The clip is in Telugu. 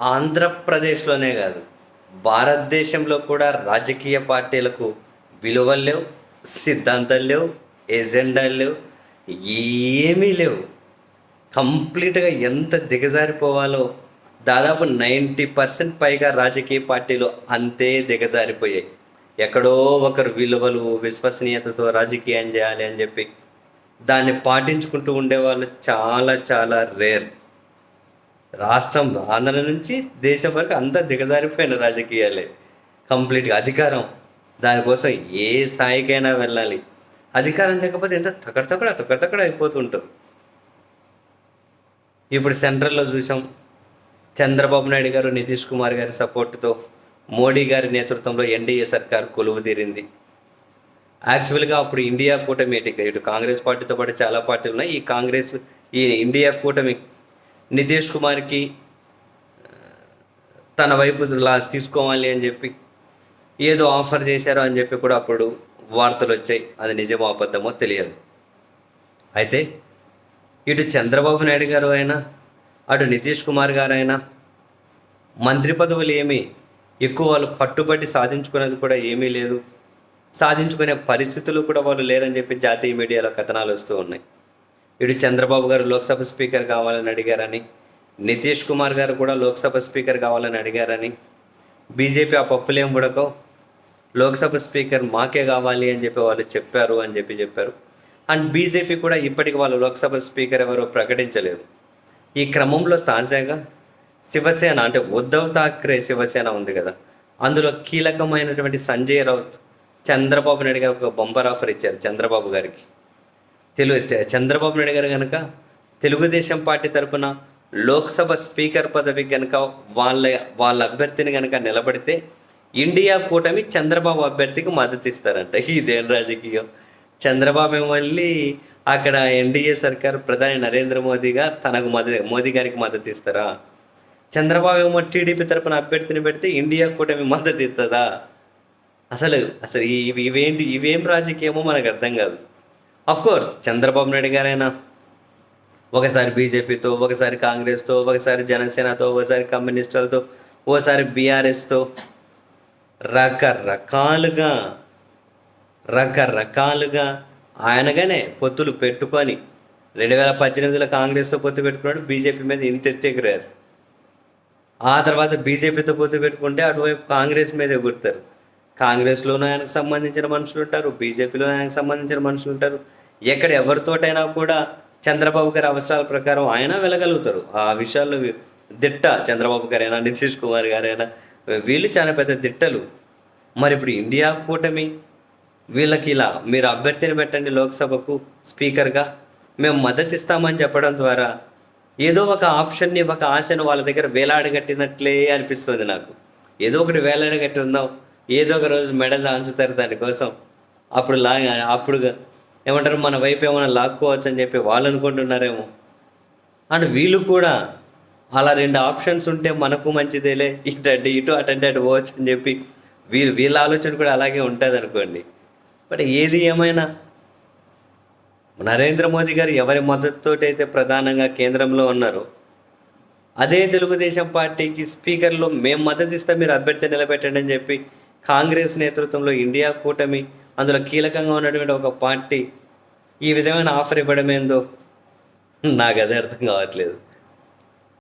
ఆంధ్రప్రదేశ్లోనే కాదు భారతదేశంలో కూడా రాజకీయ పార్టీలకు విలువలు లేవు సిద్ధాంతాలు లేవు ఎజెండాలు లేవు ఏమీ లేవు. కంప్లీట్గా ఎంత దిగజారిపోవాలో దాదాపు నైంటీ పర్సెంట్ పైగా రాజకీయ పార్టీలు అంతే దిగజారిపోయాయి. ఎక్కడో ఒకరు విలువలు విశ్వసనీయతతో రాజకీయం చేయాలి అని చెప్పి దాన్ని పాటించుకుంటూ ఉండేవాళ్ళు చాలా చాలా రేర్. రాష్ట్రం ఆంధ్ర నుంచి దేశం వరకు అంతా దిగజారిపోయిన రాజకీయాలే. కంప్లీట్గా అధికారం. దానికోసం ఏ స్థాయికైనా వెళ్ళాలి. అధికారం లేకపోతే ఎంత తక్కడ తక్కడ తక్కడ అయిపోతుంటారు ఇప్పుడు సెంట్రల్లో చూసాం. చంద్రబాబు నాయుడు గారు నితీష్ కుమార్ గారి సపోర్టుతో మోడీ గారి నేతృత్వంలో ఎన్డీఏ సర్కార్ కొలువు తీరింది. యాక్చువల్గా అప్పుడు ఇండియా కూటమి ఇటు కాంగ్రెస్ పార్టీతో పాటు చాలా పార్టీలు ఉన్నాయి. ఈ కాంగ్రెస్ ఈ ఇండియా కూటమి నితీష్ కుమార్కి తన వైపు లా తీసుకోవాలి అని చెప్పి ఏదో ఆఫర్ చేశారు అని చెప్పి కూడా అప్పుడు వార్తలు వచ్చాయి. అది నిజమో అబద్ధమో తెలియదు. అయితే ఇటు చంద్రబాబు నాయుడు గారు అయినా అటు నితీష్ కుమార్ గారైనా మంత్రి పదవులు ఏమీ ఎక్కువ వాళ్ళు పట్టుబట్టి సాధించుకునేది కూడా ఏమీ లేదు. సాధించుకునే పరిస్థితులు కూడా వాళ్ళు లేరని చెప్పి జాతీయ మీడియాలో కథనాలు వస్తూ ఉన్నాయి. ఇటు చంద్రబాబు గారు లోక్సభ స్పీకర్ కావాలని అడిగారని నితీష్ కుమార్ గారు కూడా లోక్సభ స్పీకర్ కావాలని అడిగారని బీజేపీ ఆ పప్పులేం ఉడకో లోక్సభ స్పీకర్ మాకే కావాలి అని చెప్పి వాళ్ళు చెప్పారు అని చెప్పి చెప్పారు. అండ్ బీజేపీ కూడా ఇప్పటికి వాళ్ళు లోక్సభ స్పీకర్ ఎవరో ప్రకటించలేదు. ఈ క్రమంలో తాజాగా శివసేన అంటే ఉద్ధవ్ థాక్రే శివసేన ఉంది కదా అందులో కీలకమైనటువంటి సంజయ్ రౌత్ చంద్రబాబు నాయుడు గారు ఒక బొంబర్ ఆఫర్ ఇచ్చారు చంద్రబాబు గారికి. తెలుగు చంద్రబాబు నాయుడు గారు కనుక తెలుగుదేశం పార్టీ తరపున లోక్సభ స్పీకర్ పదవి కనుక వాళ్ళ వాళ్ళ అభ్యర్థిని కనుక నిలబడితే ఇండియా కూటమి చంద్రబాబు అభ్యర్థికి మద్దతు ఇస్తారంట ఇదేం రాజకీయం? చంద్రబాబు వెళ్ళి అక్కడ ఎన్డీఏ సర్కార్ ప్రధాని నరేంద్ర మోదీగా తనకు మద్దతు మోదీ గారికి మద్దతు ఇస్తారా చంద్రబాబు ఏమో టీడీపీ తరపున అభ్యర్థిని పెడితే ఇండియా కూటమి మద్దతు ఇస్తుందా అసలు అసలు ఇవి ఇవేంటి ఇవేం రాజకీయమో మనకు అర్థం కాదు. కోర్స్ చంద్రబాబు నాయుడు గారైనా ఒకసారి బీజేపీతో ఒకసారి కాంగ్రెస్తో ఒకసారి జనసేనతో ఒకసారి కమ్యూనిస్టులతో ఓసారి బీఆర్ఎస్తో రకరకాలుగా రకరకాలుగా ఆయనగానే పొత్తులు పెట్టుకొని రెండు వేల పద్దెనిమిదిలో కాంగ్రెస్తో పొత్తు పెట్టుకున్నాడు బీజేపీ మీద ఇంత ఎత్తెగిరారు ఆ తర్వాత బీజేపీతో పొత్తు పెట్టుకుంటే అటువైపు కాంగ్రెస్ మీద ఎగురుతారు. కాంగ్రెస్లోనూ ఆయనకు సంబంధించిన మనుషులు ఉంటారు బీజేపీలో ఆయనకు సంబంధించిన మనుషులు ఉంటారు. ఎక్కడ ఎవరితోటైనా కూడా చంద్రబాబు గారి అవసరాల ప్రకారం ఆయన వెళ్ళగలుగుతారు. ఆ విషయాల్లో దిట్ట చంద్రబాబు గారైనా నితీష్ కుమార్ గారైనా వీళ్ళు చాలా పెద్ద దిట్టలు. మరి ఇప్పుడు ఇండియా కూటమి వీళ్ళకి ఇలా మీరు అభ్యర్థిని పెట్టండి లోక్సభకు స్పీకర్గా మేము మద్దతు ఇస్తామని చెప్పడం ద్వారా ఏదో ఒక ఆప్షన్ని ఒక ఆశను వాళ్ళ దగ్గర వేలాడగట్టినట్లే అనిపిస్తుంది నాకు. ఏదో ఒకటి వేలాడగట్టి ఉందాం. ఏదో ఒక రోజు మెడ దాంచుతారు దానికోసం. అప్పుడు లా అప్పుడు ఏమంటారు మన వైపు ఏమైనా లాక్కోవచ్చు అని చెప్పి వాళ్ళు అనుకుంటున్నారేమో. అండ్ వీళ్ళు కూడా అలా రెండు ఆప్షన్స్ ఉంటే మనకు మంచిదేలే ఇటు అంటే ఇటు అటంటే అటు పోవచ్చు అని చెప్పి వీళ్ళు వీళ్ళ ఆలోచన కూడా అలాగే ఉంటుంది అనుకోండి బట్ ఏది ఏమైనా నరేంద్ర మోదీ గారు ఎవరి మద్దతుతోటైతే అయితే ప్రధానంగా కేంద్రంలో ఉన్నారో అదే తెలుగుదేశం పార్టీకి స్పీకర్లో మేము మద్దతు ఇస్తే మీరు అభ్యర్థి నిలబెట్టండి అని చెప్పి కాంగ్రెస్ నేతృత్వంలో ఇండియా కూటమి అందులో కీలకంగా ఉన్నటువంటి ఒక పార్టీ ఈ విధమైన ఆఫర్ ఇవ్వడమేందో నాకు అదే అర్థం కావట్లేదు.